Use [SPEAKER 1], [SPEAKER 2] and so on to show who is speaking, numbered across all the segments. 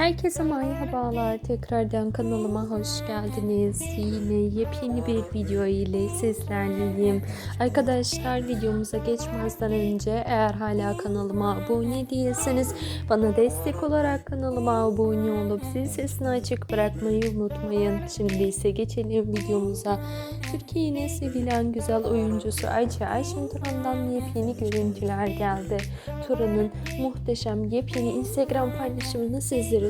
[SPEAKER 1] Herkese merhabalar. Tekrardan kanalıma hoş geldiniz. Yine yepyeni bir video ile sizlerleyim. Arkadaşlar videomuza geçmezden önce eğer hala kanalıma abone değilseniz bana destek olarak kanalıma abone olup zil sesini açık bırakmayı unutmayın. Şimdi ise geçelim videomuza. Türkiye'nin sevilen güzel oyuncusu Ayça Ayşin Turan'dan yepyeni görüntüler geldi. Turan'ın muhteşem yepyeni Instagram paylaşımını sizlere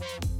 [SPEAKER 1] Bye.